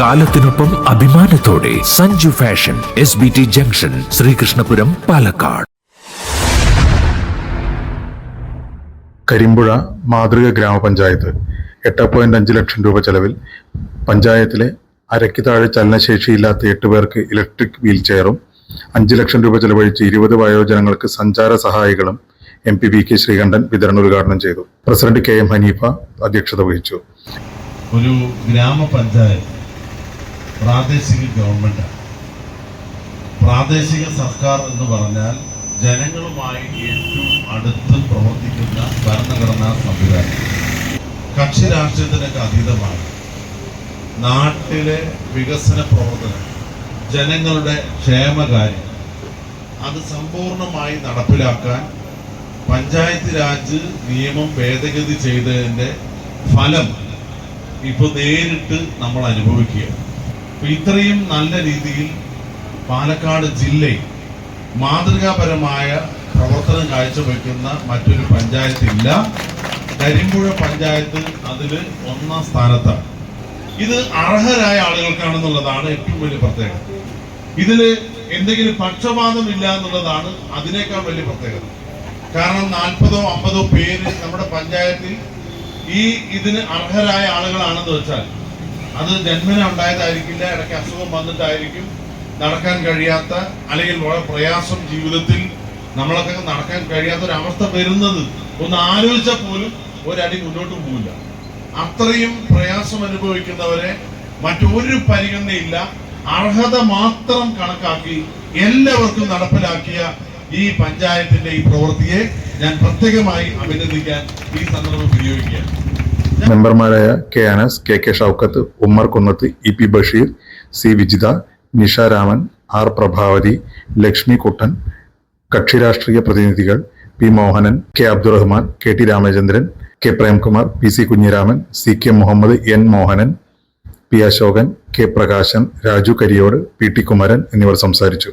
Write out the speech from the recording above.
കാലത്തിനൊപ്പം അഭിമാനത്തോടെ Sanju fashion S B T junction Sreekrishnapuram Palakkad. Karimpuzha മാതൃക ഗ്രാമപഞ്ചായത്ത് എട്ട് പോയിന്റ് അഞ്ച് ലക്ഷം രൂപ ചെലവിൽ പഞ്ചായത്തിലെ അരയ്ക്ക് താഴെ ചലനശേഷിയില്ലാത്ത എട്ട് പേർക്ക് ഇലക്ട്രിക് വീൽ ചെയറും അഞ്ച് ലക്ഷം രൂപ ചെലവഴിച്ച് ഇരുപത് വയോജനങ്ങൾക്ക് സഞ്ചാര സഹായികളും M P V K Sreekandan വിതരണ ഉദ്ഘാടനം ചെയ്തു. പ്രസിഡന്റ് കെ എം ഹനീഫ അധ്യക്ഷത വഹിച്ചു. ഒരു ഗ്രാമപഞ്ചായത്ത് പ്രാദേശിക ഗവൺമെന്റാണ് പ്രാദേശിക സർക്കാർ എന്ന് പറഞ്ഞാൽ ജനങ്ങളുമായി ഏറ്റവും അടുത്ത് പ്രവർത്തിക്കുന്ന ഭരണഘടനാ സംവിധാനം. കക്ഷി രാഷ്ട്രീയത്തിനൊക്കെ അതീതമാണ്. നാട്ടിലെ വികസന പ്രവർത്തനം ജനങ്ങളുടെ ക്ഷേമകാര്യം അത് സമ്പൂർണമായി നടപ്പിലാക്കാൻ പഞ്ചായത്ത് രാജ് നിയമം ഭേദഗതി ചെയ്തതിന്റെ ഫലം ഇപ്പോൾ നേരിട്ട് നമ്മൾ അനുഭവിക്കുകയാണ്. ഇത്രയും നല്ല രീതിയിൽ പാലക്കാട് ജില്ലയിൽ മാതൃകാപരമായ പ്രവർത്തനം കാഴ്ചവെക്കുന്ന മറ്റൊരു പഞ്ചായത്ത് ഇല്ല. കരിമ്പുഴ പഞ്ചായത്ത് അതിൽ ഒന്നാം സ്ഥാനത്താണ്. ഇത് അർഹരായ ആളുകൾക്കാണെന്നുള്ളതാണ് ഏറ്റവും വലിയ പ്രത്യേകത. ഇതിൽ എന്തെങ്കിലും പക്ഷപാതം ഇല്ല എന്നുള്ളതാണ് അതിനേക്കാൾ വലിയ പ്രത്യേകത. കാരണം നാൽപ്പതോ അമ്പതോ പേര് നമ്മുടെ പഞ്ചായത്തിൽ ഈ ഇതിന് അർഹരായ ആളുകളാണെന്ന് വെച്ചാൽ അത് ജന്മന ഉണ്ടായതായിരിക്കില്ല ഇടയ്ക്ക് അസുഖം വന്നിട്ടായിരിക്കും നടക്കാൻ കഴിയാത്ത അല്ലെങ്കിൽ വളരെ പ്രയാസം ജീവിതത്തിൽ നമ്മളൊക്കെ നടക്കാൻ കഴിയാത്ത ഒരു അവസ്ഥ വരുന്നത്. ഒന്ന് ആലോചിച്ചാൽ പോലും ഒരടി മുന്നോട്ട് പോകില്ല അത്രയും പ്രയാസം അനുഭവിക്കുന്നവരെ മറ്റൊരു പരിഗണനയില്ല. അർഹത മാത്രം കണക്കാക്കി എല്ലാവർക്കും നടപ്പിലാക്കിയ ഈ പഞ്ചായത്തിന്റെ ഈ പ്രവൃത്തിയെ ഞാൻ പ്രത്യേകമായി അഭിനന്ദിക്കാൻ ഈ സന്ദർഭം ഉപയോഗിക്കുകയാണ് മെമ്പർമാരായ K Anas K K Shoukath Ummer Kunnath E P Basheer C Vijitha Nisha Raman R Prabhavathi Lakshmi Kuttan കക്ഷി രാഷ്ട്രീയ പ്രതിനിധികൾ P Mohanan K Abdurahman K T Ramachandran K Premkumar P C Kunhiraman C K Muhammad N Mohanan P Ashokan K Prakashan Raju Kariyode P T Kumaran എന്നിവർ സംസാരിച്ചു.